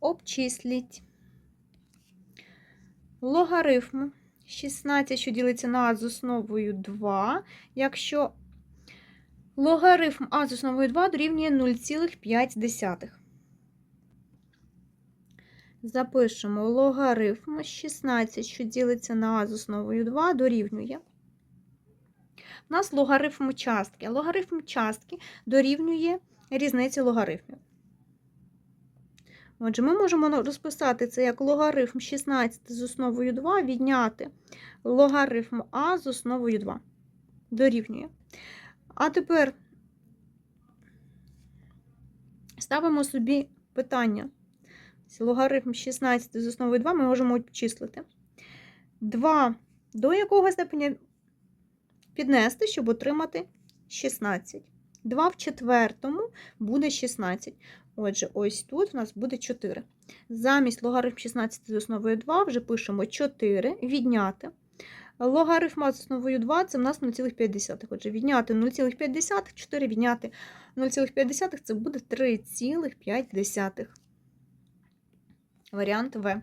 Обчисліть. Логарифм 16, що ділиться на а з основою 2, якщо логарифм а з основою 2 дорівнює 0,5. Запишемо логарифм 16, що ділиться на а з основою 2, дорівнює. У нас логарифм частки. Логарифм частки дорівнює різниці логарифмів. Отже, ми можемо розписати це як логарифм 16 з основою 2 відняти логарифм А з основою 2. Дорівнює. А тепер ставимо собі питання. Логарифм 16 з основою 2 ми можемо обчислити. 2 до якого степеня піднести, щоб отримати 16. 2 в четвертому буде 16. Отже, ось тут у нас буде 4. Замість логарифм 16 з основою 2 вже пишемо 4, відняти. Логарифм з основою 2 це в нас 0,5. Отже, відняти 0,5, 4 відняти 0,5 це буде 3,5. Варіант В.